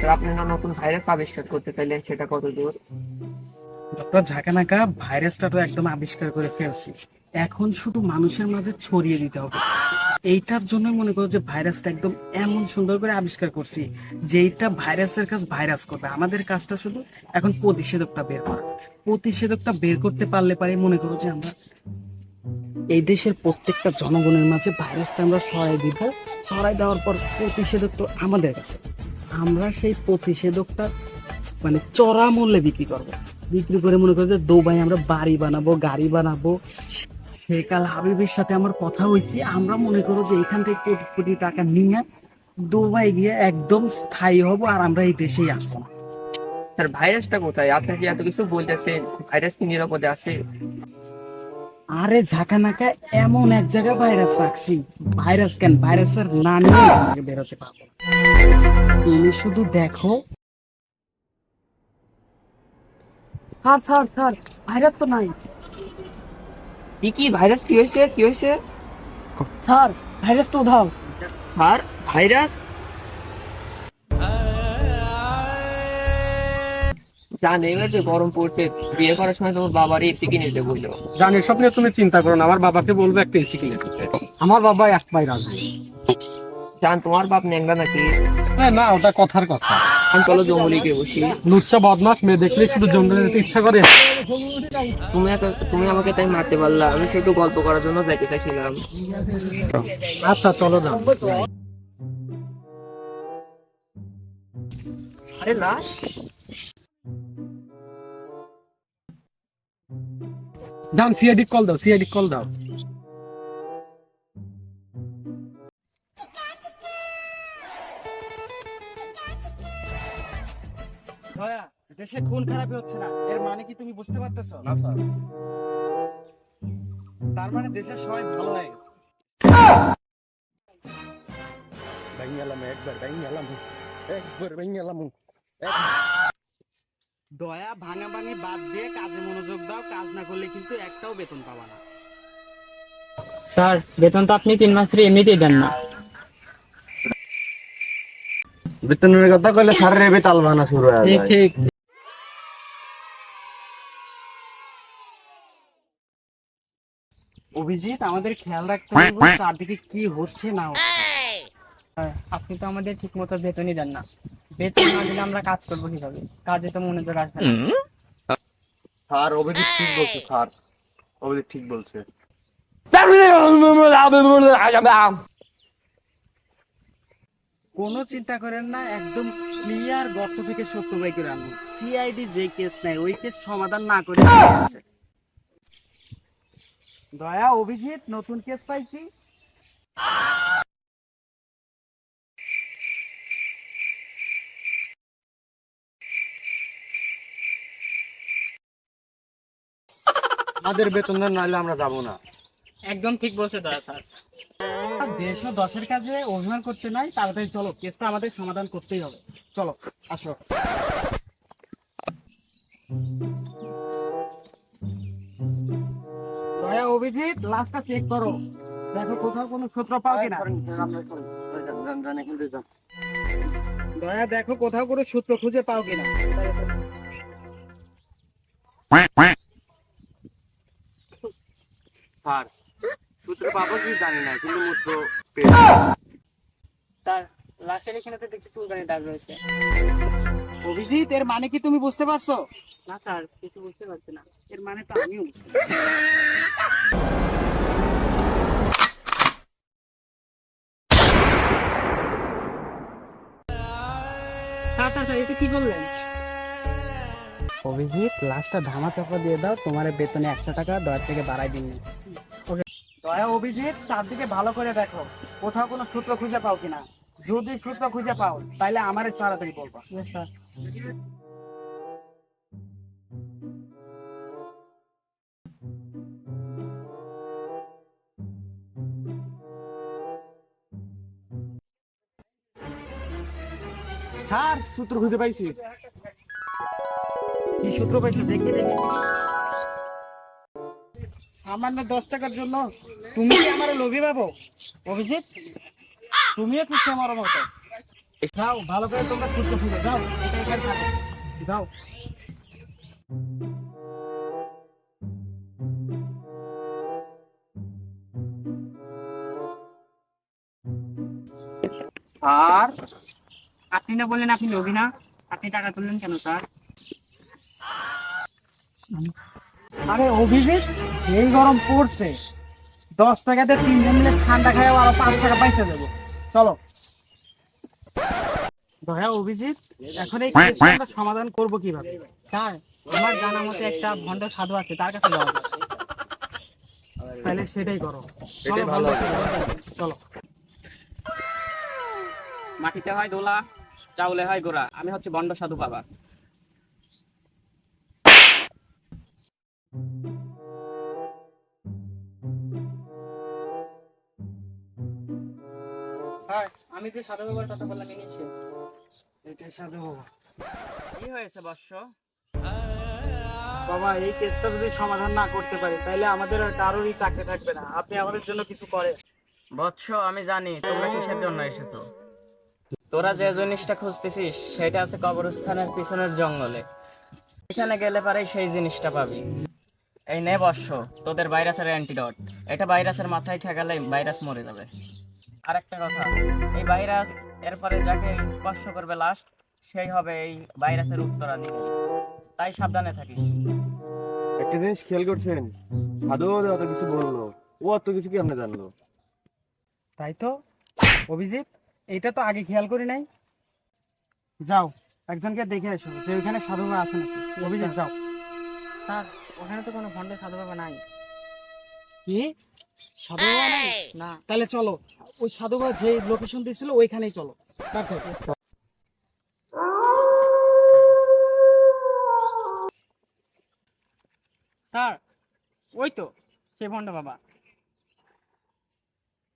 Virus আবিষ্কার doctor ভাইরাসটা তো একদম আবিষ্কার করে ফেলছি। এখন শুধু মানুষের মাঝে ছড়িয়ে দিতে হবে। এইটার জন্য মনে করো যে ভাইরাসটা একদম এমন সুন্দর করে আবিষ্কার করছি যে এইটা ভাইরাসের কাজ ভাইরাস করবে। আমাদের কাজটা শুধু এখন প্রতিষেধকটা বের করা। প্রতিষেধকটা বের করতে পারলে পারে মনে করো যে আমরা এই দেশের প্রত্যেকটা জনগণের মাঝে ভাইরাসটা আমরা ছড়াই দিব। ছড়াই দেওয়ার পর প্রতিষেধক তো আমাদের কাছে। আমরা সেই প্রতিষেধকটা মানে চড়া মূল্যে বিক্রি করব। বিক্রি করে মনে করো যে দুবাই আমরা বাড়ি বানাবো গাড়ি বানাবো। সেকাল হাবিবের সাথে আমার কথা হয়েছে। আমরা মনে করো যে এখান থেকে কোটি কোটি টাকা নিয়ে দুবাই গিয়ে একদম স্থায়ী হব আর আমরা এই দেশেই আসব না। স্যার ভাইরাসটা কোথায়? আপনি কি এত কিছু বলতেছেন ভাইরাস কি নিরাপদে আছে? আরে ঝাঁকা নাকা এমন এক জায়গায় ভাইরাস রাখছি। ভাইরাস কেন? ভাইরাসের না নিয়ে বেরোতে পারব। তুমি শুধু দেখো। স্যার স্যার স্যার ভাইরাস তো নাই। কি কি ভাইরাস? কি হয়েছে? কি হয়েছে? স্যার ভাইরাস তো উধাও। Sir virus? জান এবার যে গরম পড়ছে বিয়ে করার সময় তোমার বাবার এসি কিনে দিতে বলল। জানি এসব নিয়ে তুমি চিন্তা করো না আমার বাবাকে বলব একটা এসি কিনে দিতে। আমার বাবা এক পাই রাজি জান তোমার বাপ ন্যাংরা নাকি? না, না ওটা কথার কথা। আমি চলো জঙ্গলিকে বসি। লুচ্চা বদমাস মেয়ে দেখলে শুধু জঙ্গলে যেতে ইচ্ছা করে। তুমি তুমি আমাকে তাই মারতে পারলা আমি শুধু গল্প করার জন্য যাইতে চাইছিলাম। আচ্ছা চলো না আরে লাশ। যান সিআইডি কল দাও সিআইডি কল দাও। দয়া দেশে খুন খারাপই হচ্ছে না। এর মানে কি তুমি বুঝতে পারতেছো? না স্যার। তার মানে দেশের সবাই ভালো হয়ে গেছে। দয়া ভাঙা ভাঙি বাদ দিয়ে কাজে মনোযোগ দাও কাজ না করলে কিন্তু একটাও বেতন পাবা না। স্যার বেতন তো আপনি তিন মাস ধরে এমনিতেই দেন না। বেতনের কথা কইলে স্যারের বেতাল বানা শুরু হয়ে যায়। ঠিক অভিজিৎ আমাদের খেয়াল রাখতে হবে চারদিকে কি হচ্ছে না আপনি তো আমাদের ঠিক মতো বেতনই দেন না। বেতন না দিলে আমরা কাজ করব কীভাবে? কাজে তো মনোযোগ আসবে না। স্যার অভিজিৎ ঠিক বলছে স্যার। অভিজিৎ ঠিক বলছে। কোনো চিন্তা করেন না, একদম ক্লিয়ার গর্ত থেকে সত্য বাই করে আনব। সিআইডি যে কেস নেয়, ওই কেস সমাধান না করে দয়া, অভিজিৎ, নতুন কেস পাইছি। আমাদের বেতন নাহলে আমরা যাব না। একদম ঠিক বলছে দয়া স্যার। ও দশের কাজে অভিমান করতে নাই তাড়াতাড়ি চলো কেসটা আমাদের সমাধান করতেই হবে। চলো আসো। দয়া অভিজিৎ লাস্টটা চেক করো। দেখো কোথাও কোনো সূত্র পাও কিনা? দয়া দেখো কোথাও কোনো সূত্র খুঁজে পাও কিনা? স্যার সূত্র পাবো কি জানি না কিন্তু মূত্র স্যার লাশের এখানে তো দেখছি চুলকানি দাগ রয়েছে। অভিজিৎ এর মানে কি তুমি বুঝতে পারছ? না স্যার কিছু বুঝতে পারছি না। এর মানে তো আমিও বুঝতে পারছি। কি করলেন অভিজিৎ লাস্টটা ধামা চাপা দিয়ে দাও তোমার বেতনে একশো টাকা দশ থেকে বাড়াই দিন। দয়া অভিজিৎ চারদিকে ভালো করে দেখো। কোথাও কোনো সূত্র খুঁজে পাও কিনা? যদি সূত্র খুঁজে পাও তাহলে আমার তাড়াতাড়ি বলবা। স্যার স্যার সূত্র খুঁজে পাইছি। কি সূত্র পাইছো? দেখি দেখি। সামান্য দশ টাকার জন্য তুমি কি আমার লোভী ভাবো অভিজিৎ তুমিও খুশি আমার মতো। যাও ভালো করে তোমরা খুঁজতে খুঁজে যাও। যাও। স্যার আপনি না বললেন আপনি লোভী না? আপনি টাকা তুললেন কেন স্যার? আরে অভিজিৎ যেই গরম পড়ছে দশ টাকাতে তিনজন মিলে ঠান্ডা খাই আরও পাঁচ টাকা পয়সা দেবো। চলো। দয়া অভিজিৎ এখন এই কেসটা সমাধান করব কীভাবে? স্যার আমার জানা মতে একটা ভণ্ড সাধু আছে তার কাছে যাওয়া তাহলে সেটাই করো। চলো ভালো চলো। মাটিতে হয় দোলা চাউলে হয় গোড়া। আমি হচ্ছে বন্ড সাধু বাবা। আমি যে সাধু বাবার কথা বললাম ইনি সে এটাই সাধু বাবা। কি হয়েছে বাবা এই কেসটা যদি সমাধান না করতে পারি তাহলে আমাদের আর কারোরই চাকরি থাকবে না। আপনি আমাদের জন্য কিছু করেন। বৎস আমি জানি তোমরা কিসের জন্য এসেছ? তোরা যে জিনিসটা খুঁজতেছিস সেটা আছে কবরস্থানের পিছনের জঙ্গলে। এখানে গেলে পারে সেই জিনিসটা পাবি। এই নে বর্ষ তোদের ভাইরাসের অ্যান্টিডট এটা ভাইরাসের মাথায় ঠেকালে ভাইরাস মরে যাবে। আর একটা কথা এই ভাইরাস এরপরে যাকে স্পর্শ করবে লাস্ট সেই হবে এই ভাইরাসের উত্তরাধিকারী। তাই সাবধানে থাকিস। একটা জিনিস খেয়াল করছেন সাধু অত কিছু বলল ও অত কিছু কি আপনি জানলো? তাই তো অভিজিৎ এটা তো আগে খেয়াল করি নাই। যাও একজনকে দেখে এসো যে ওইখানে সাধু বাবা আছে নাকি। অভিজিৎ যাও। স্যার ওখানে তো কোনো ভণ্ড সাধু বাবা নাই। কি? সাধু বাবা নাই? না। তাহলে চলো ওই সাধু বাবা যে লোকেশন দিয়েছিল ওইখানেই চলো। দেখো স্যার ওই তো সে ভণ্ড বাবা।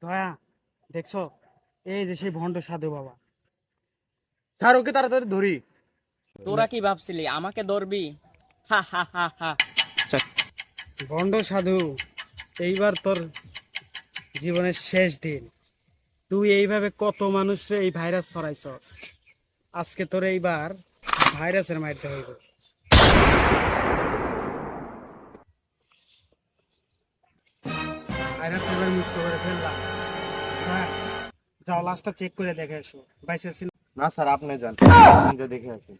দয়া দেখছ? এই যে সেই ভণ্ড সাধু বাবা। স্যার ওকে তাড়াতাড়ি ধরি। তোরা কি ভাবছিলি? আমাকে ধরবি? হা হা হা হা। ভণ্ড সাধু। এইবার তোর জীবনের শেষ দিন। তুই এইভাবে কত মানুষরে এই ভাইরাস ছড়াইছস? আজকে তোর এইবার ভাইরাসের মারতে হইব। করে হ্যাঁ যাও লাস্টটা চেক করে দেখে এসো বাইসে না স্যার, আপনি যান। দেখে আসুন।